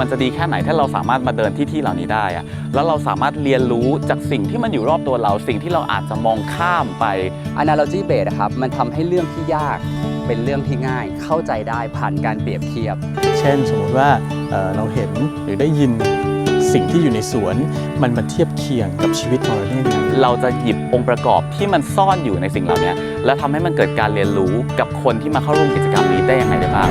มันจะดีแค่ไหนถ้าเราสามารถมาเดินที่ที่เหล่านี้ได้อะแล้วเราสามารถเรียนรู้จากสิ่งที่มันอยู่รอบตัวเรา สิ่งที่เราอาจจะมองข้ามไป analogy based อะครับ มันทำให้เรื่องที่ยากเป็นเรื่องที่ง่ายเข้าใจได้ผ่านการเปรียบเทียบ เช่น สมมุติว่าเอ่อเราเห็นหรือได้ยินสิ่งที่อยู่ในสวน มันมาเทียบเคียงกับชีวิตของเราได้ยังไง เราจะหยิบองค์ประกอบที่มันซ่อนอยู่ในสิ่งเหล่านี้แล้วทำให้มันเกิดการเรียนรู้กับคนที่มาเข้าร่วมกิจกรรมนี้ได้ยังไงได้บ้าง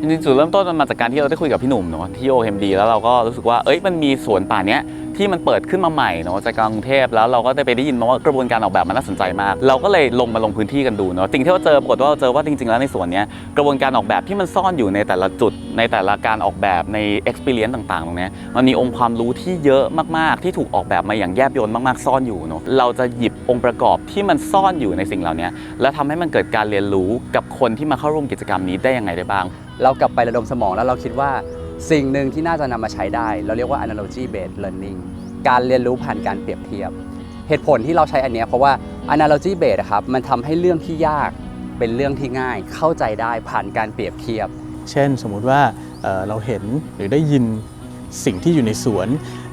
จริงๆจุดเริ่มต้นมันมาจากการที่เราได้คุยกับพี่หนุ่มเนาะที่โอเอ็มดีแล้วเราก็รู้สึกว่าเอ้ยมันมีสวนป่าเนี้ย ที่มันเปิดขึ้นมาใหม่เนาะใจกลางกรุงเทพแล้วเราก็ได้ไปได้ยินมาว่ากระบวนการออกแบบมันน่าสนใจมาก เราก็เลยลงมาลงพื้นที่กันดูเนาะสิ่งที่เราเจอปรากฏว่าเราเจอว่าจริง ๆ แล้วในสวนนี้กระบวนการออกแบบที่มันซ่อนอยู่ในแต่ละจุดในแต่ละการออกแบบใน experience ต่างๆตรงนี้มันมีองค์ความรู้ที่เยอะมากๆ ที่ถูกออกแบบมาอย่างแยบยลมากๆ ซ่อนอยู่เนาะเราจะหยิบองค์ประกอบที่มันซ่อนอยู่ในสิ่งเหล่านี้แล้วทำให้มันเกิดการเรียนรู้กับคนที่มาเข้าร่วมกิจกรรมนี้ได้ยังไงได้บ้าง เรากลับไประดมสมองแล้วเราคิดว่า สิ่งหนึ่งที่น่าจะนำมาใช้ได้ เราเรียกว่า analogy based learning การเรียนรู้ผ่านการเปรียบเทียบ เหตุผลที่เราใช้อันนี้เพราะว่า analogy based ครับมันทำให้เรื่องที่ยากเป็นเรื่องที่ง่าย เข้าใจได้ผ่านการเปรียบเทียบ เช่นสมมุติว่าเอ่อเราเห็นหรือได้ยินสิ่งที่อยู่ในสวน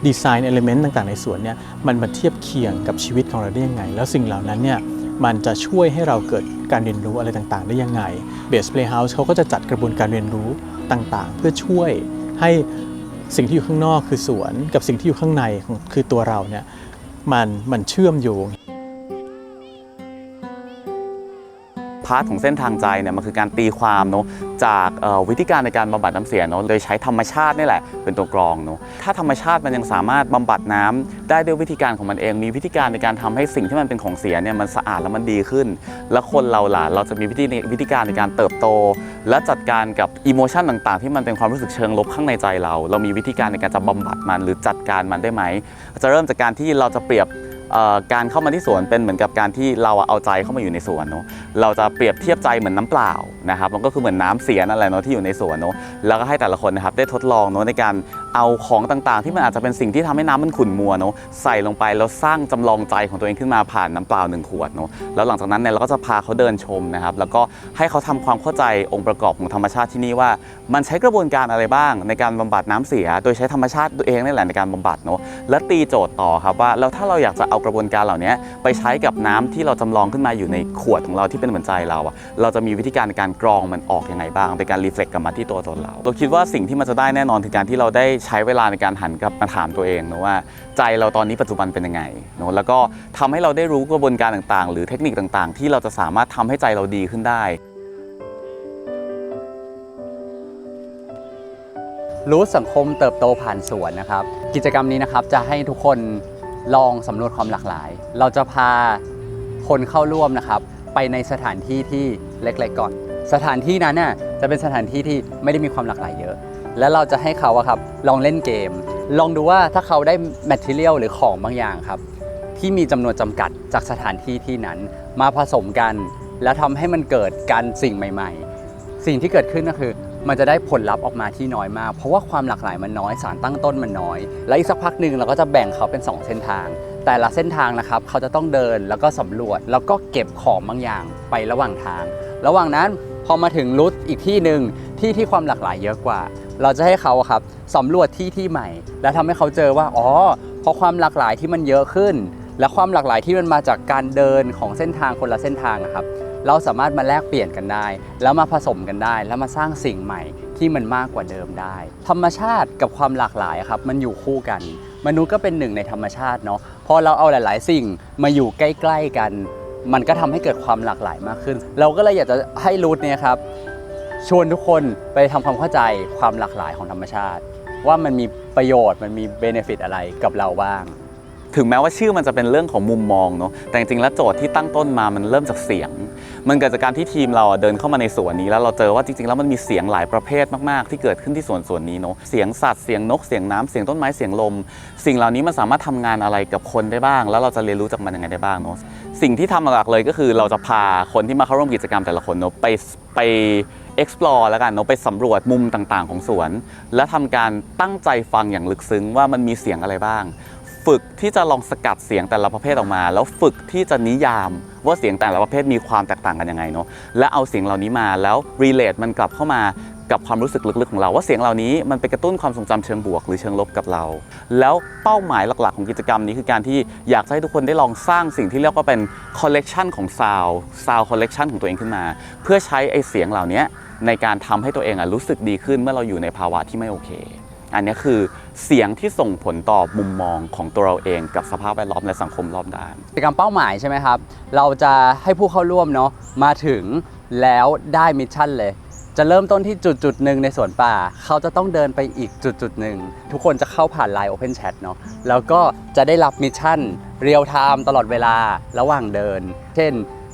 ดีไซน์เอลิเมนต์ต่างๆในสวนเนี่ยมันมาเทียบเคียงกับชีวิตของเราได้ยังไง แล้วสิ่งเหล่านั้นเนี่ยมันจะช่วยให้เราเกิดการเรียนรู้อะไรต่างๆ ได้ยังไง Base Playhouse เขาก็จะจัดกระบวนการเรียนรู้ ต่างๆ เพื่อช่วยให้สิ่งที่อยู่ข้างนอกคือสวนกับสิ่งที่อยู่ข้างในคือตัวเราเนี่ยมันมันเชื่อมโยง พาร์ทของเส้นทางใจเนี่ยมันคือการตีความเนาะจากวิธีการในการบำบัดน้ำเสียเนาะโดยใช้ธรรมชาตินี่แหละเป็นตัวกรองเนาะถ้าธรรมชาติมันยังสามารถบำบัดน้ำได้ด้วยวิธีการของมันเอง มีวิธีการในการทำให้สิ่งที่มันเป็นของเสียเนี่ยมันสะอาดแล้วมันดีขึ้น แล้วคนเราล่ะเราจะมีวิธีวิธีการในการเติบโต และจัดการกับอิโมชันต่างๆ ที่มันเป็นความรู้สึกเชิงลบข้างในใจเรา เรามีวิธีการในการจะบำบัดมันหรือจัดการมันได้ไหม จะเริ่มจากการที่เราจะเปรียบการเข้ามาที่สวนเป็นเหมือนกับการที่เราเอาใจเข้ามาอยู่ในสวนเนาะ เราจะเปรียบเทียบใจเหมือนน้ำเปล่านะครับมันก็คือเหมือนน้ำเสียนั่นแหละเนาะที่อยู่ในสวนเนาะแล้วก็ให้แต่ละคนนะครับได้ทดลองเนาะในการเอาของต่างๆ ที่มันอาจจะเป็นสิ่งที่ทำให้น้ำมันขุ่นมัวเนาะใส่ลงไปแล้วสร้างจำลองใจของตัวเองขึ้นมาผ่านน้ำเปล่าหนึ่งขวดเนาะแล้วหลังจากนั้นเนี่ยเราก็จะพาเขาเดินชมนะครับแล้วก็ให้เขาทำความเข้าใจองค์ประกอบของธรรมชาติที่นี่ว่า มันใช้กระบวนการอะไรบ้าง ในการบำบัดน้ำเสีย โดยใช้ธรรมชาติตัวเองนี่แหละในการบำบัดเนาะและตีโจทย์ต่อครับว่าแล้วถ้าเราอยากจะเอากระบวนการเหล่านี้ไปใช้กับน้ำที่เราจำลองขึ้นมาอยู่ในขวดของเราที่เป็นเหมือนใจเราอะเราจะมีวิธีการในการกรองมันออกยังไงบ้างเป็นการรีเฟล็กกลับมาที่ตัวตนเราตัวคิดว่าสิ่งที่มันจะได้แน่นอนคือการที่เราได้ใช้เวลาในการหันกลับมาถามตัวเองนะว่าใจเราตอนนี้ปัจจุบันเป็นยังไงเนาะแล้วก็ทำให้เราได้รู้กระบวนการต่างๆ หรือเทคนิคต่างๆ ที่เราจะสามารถทำให้ใจเราดีขึ้นได้ รู้สังคมเติบโตผ่านสวนนะครับ กิจกรรมนี้นะครับจะให้ทุกคนลองสำรวจความหลากหลาย เราจะพาคนเข้าร่วมนะครับ ไปในสถานที่ที่เล็กๆก่อน สถานที่นั้นน่ะจะเป็นสถานที่ที่ไม่ได้มีความหลากหลายเยอะ แล้วเราจะให้เขาอะครับลองเล่นเกม ลองดูว่าถ้าเขาได้แมทเทียลหรือของบางอย่างครับ ที่มีจำนวนจำกัดจากสถานที่ที่นั้น มาผสมกัน แล้วทำให้มันเกิดการสิ่งใหม่ ๆ สิ่งที่เกิดขึ้นก็คือมันจะได้ผลลัพธ์ออกมาที่น้อยมาก เพราะว่าความหลากหลายมันน้อยสารตั้งต้นมันน้อย และอีกสักพักหนึ่งเราก็จะแบ่งเขาเป็น 2 เส้นทาง แต่ละเส้นทางนะครับ เขาจะต้องเดินแล้วก็สำรวจ แล้วก็เก็บของบางอย่างไประหว่างทาง ระหว่างนั้นพอมาถึงรูทอีกที่หนึ่งที่ที่ความหลากหลายเยอะกว่า เราจะให้เขาครับสำรวจที่ที่ใหม่ แล้วทำให้เขาเจอว่าอ๋อเพราะความหลากหลายที่มันเยอะขึ้น และความหลากหลายที่มันมาจากการเดินของเส้นทางคนละเส้นทางครับ เราสามารถมาแลกเปลี่ยนกันได้ แล้วมาผสมกันได้ แล้วมาสร้างสิ่งใหม่ที่มันมากกว่าเดิมได้ ธรรมชาติกับความหลากหลายครับ มันอยู่คู่กัน มนุษย์ก็เป็นหนึ่งในธรรมชาติเนาะพอเราเอาหลาย ๆ สิ่งมาอยู่ใกล้ ๆ กัน มันก็ทำให้เกิดความหลากหลายมากขึ้น เราก็เลยอยากจะให้รูทเนี่ยครับชวนทุกคนไปทำความเข้าใจความหลากหลายของธรรมชาติ ว่ามันมีประโยชน์มันมีเบเนฟิตอะไรกับเราบ้างถึงแม้ว่าชื่อมันจะเป็นเรื่องของมุมมองเนาะแต่จริงๆแล้วโจทย์ที่ตั้งต้นมามันเริ่มจากเสียง มันเกิดจากการที่ทีมเราเดินเข้ามาในสวนนี้แล้วเราเจอว่าจริงๆแล้วมันมีเสียงหลายประเภทมากๆ ที่เกิดขึ้นที่สวนสวนนี้เนาะเสียงสัตว์เสียงนกเสียงน้ำเสียงต้นไม้เสียงลม สิ่งเหล่านี้มันสามารถทำงานอะไรกับคนได้บ้าง แล้วเราจะเรียนรู้จากมันยังไงได้บ้างเนาะสิ่งที่ทำหลักๆเลยก็คือเราจะพาคนที่มาเข้าร่วมกิจกรรมแต่ละคนเนาะไปไป explore แล้วกันเนาะไปสำรวจมุมต่างๆ ของสวน และทำการตั้งใจฟังอย่างลึกซึ้งว่ามันมีเสียงอะไรบ้าง ฝึกที่จะลองสกัดเสียงแต่ละประเภทออกมา แล้วฝึกที่จะนิยามว่าเสียงแต่ละประเภทมีความแตกต่างกันยังไงเนาะและเอาเสียงเหล่านี้มาแล้วรีเลทมันกลับเข้ามากับความรู้สึกลึกๆของเรา ว่าเสียงเหล่านี้มันไปกระตุ้นความทรงจำเชิงบวกหรือเชิงลบกับเรา แล้วเป้าหมายหลักๆ ของกิจกรรมนี้คือการที่อยากให้ทุกคนได้ลองสร้างสิ่งที่เรียกว่าเป็นคอลเลกชันของซาวซาวคอลเลกชันของตัวเองขึ้นมา เพื่อใช้ไอเสียงเหล่านี้ในการทำให้ตัวเองอะรู้สึกดีขึ้นเมื่อเราอยู่ในภาวะที่ไม่โอเค อันนี้คือเสียงที่ส่งผลต่อมุมมองของตัวเราเองกับสภาพแวดล้อมและสังคมรอบด้านกิจกรรมเป้าหมายใช่ไหมครับ เราจะให้ผู้เข้าร่วมเนาะมาถึงแล้วได้มิชชั่นเลย จะเริ่มต้นที่จุดจุดหนึ่งในสวนป่า เขาจะต้องเดินไปอีกจุดจุดหนึ่งทุกคนจะเข้าผ่าน Line Open Chat เนาะแล้วก็จะได้รับมิชชั่นเรียลไทม์ตลอดเวลาระหว่างเดิน เช่น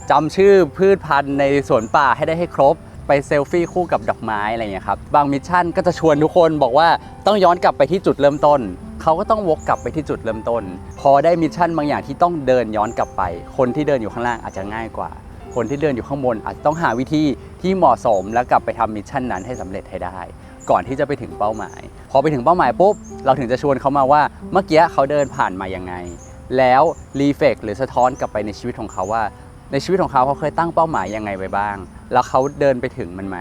จำชื่อพืชพันธุ์ในสวนป่าให้ได้ให้ครบ ไปเซลฟี่คู่กับดอกไม้อะไรอย่างเงี้ยครับบางมิชชั่นก็จะชวนทุกคนบอกว่าต้องย้อนกลับไปที่จุดเริ่มต้น เขาก็ต้องวกกลับไปที่จุดเริ่มต้น พอได้มิชชั่นบางอย่างที่ต้องเดินย้อนกลับไป คนที่เดินอยู่ข้างล่างอาจจะง่ายกว่า คนที่เดินอยู่ข้างบนอาจจะต้องหาวิธีที่เหมาะสมแล้วกลับไปทำมิชชั่นนั้นให้สำเร็จให้ได้ ก่อนที่จะไปถึงเป้าหมาย พอไปถึงเป้าหมายปุ๊บเราถึงจะชวนเขามาว่าเมื่อกี้เขาเดินผ่านมายังไงแล้วรีเฟกหรือสะท้อนกลับไปในชีวิตของเขาว่า ในชีวิตของเขาเขาเคยตั้งเป้าหมายยังไงไว้บ้าง แล้วเขาเดินไปถึงมันไหม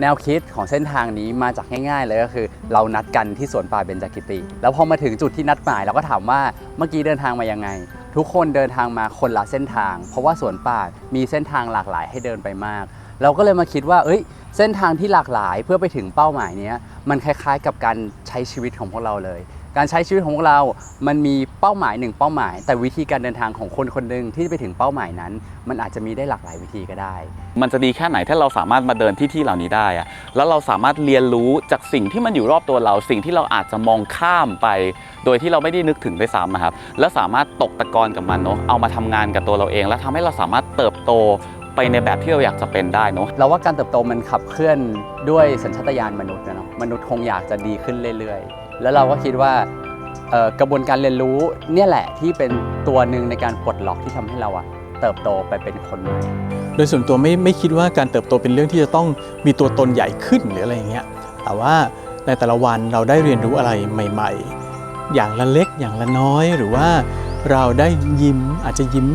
แนวคิดของเส้นทางนี้มาจากง่ายๆเลยก็คือ เรานัดกันที่สวนป่าเบญจกิติ แล้วพอมาถึงจุดที่นัดหมายเราก็ถามว่าเมื่อกี้เดินทางมายังไง ทุกคนเดินทางมาคนละเส้นทาง เพราะว่าสวนป่ามีเส้นทางหลากหลายให้เดินไปมาก เราก็เลยมาคิดว่าเอ้ยเส้นทางที่หลากหลายเพื่อไปถึงเป้าหมายนี้มันคล้ายๆ กับการใช้ชีวิตของพวกเราเลย การใช้ชีวิตของพวกเรา มันมีเป้าหมายหนึ่งเป้าหมาย แต่วิธีการเดินทางของคนคนหนึ่งที่จะไปถึงเป้าหมายนั้น มันอาจจะมีได้หลากหลายวิธีก็ได้ มันจะดีแค่ไหนถ้าเราสามารถมาเดินที่ที่เหล่านี้ได้อะแล้วเราสามารถเรียนรู้จากสิ่งที่มันอยู่รอบตัวเรา สิ่งที่เราอาจจะมองข้ามไป โดยที่เราไม่ได้นึกถึงด้วยซ้ำนะครับ แล้วสามารถตกตะกอนกับมันเนาะ เอามาทำงานกับตัวเราเอง แล้วทำให้เราสามารถเติบโตไปในแบบที่เราอยากจะเป็นได้เนาะเราว่าการเติบโตมันขับเคลื่อนด้วยสัญชาตญาณมนุษย์นะเนาะมนุษย์คงอยากจะดีขึ้นเรื่อยๆ แล้วเราก็คิดว่ากระบวนการเรียนรู้เนี่ยแหละที่เป็นตัวหนึ่งในการปลดล็อกที่ทำให้เราอะเติบโตไปเป็นคนใหม่โดยส่วนตัวไม่ไม่คิดว่าการเติบโตเป็นเรื่องที่จะต้องมีตัวตนใหญ่ขึ้นหรืออะไรอย่างเงี้ยแต่ว่าในแต่ละวันเราได้เรียนรู้อะไรใหม่ ๆ อย่างละเล็กอย่างละน้อยหรือว่าเราได้ยิ้มอาจจะยิ้ม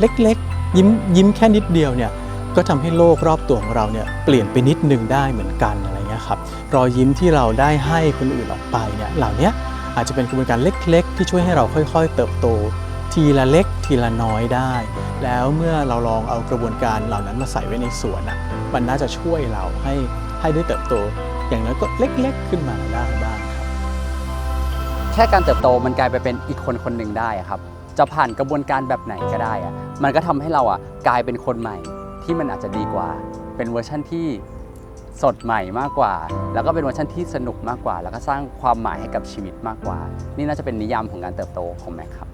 เล็กๆ ยิ้มยิ้มแค่นิดเดียวเนี่ยก็ทำให้โลกรอบตัวของเราเนี่ยเปลี่ยนไปนิดนึงได้เหมือนกันอะไร ครับรอยยิ้มที่เราได้ให้คนอื่นออกไปเนี่ยเหล่านี้อาจจะเป็นกระบวนการเล็ก ๆ ที่ช่วยให้เราค่อย ๆ เติบโต ทีละเล็กทีละน้อยได้ แล้วเมื่อเราลองเอากระบวนการเหล่านั้นมาใส่ไว้ในสวนอะมันน่าจะช่วยเราให้ให้ได้เติบโต อย่างน้อยก็เล็ก ๆ ขึ้นมาได้บ้างครับแค่การเติบโตมันกลายไปเป็นอีกคนคนหนึ่งได้ครับ จะผ่านกระบวนการแบบไหนก็ได้อะมันก็ทำให้เราอะกลายเป็นคนใหม่ที่มันอาจจะดีกว่า เป็นเวอร์ชั่นที่ สดใหม่มากกว่า แล้วก็เป็นเวอร์ชันที่สนุกมากกว่า แล้วก็สร้างความหมายให้กับชีวิตมากกว่า นี่น่าจะเป็นนิยามของการเติบโตของแม็กครับ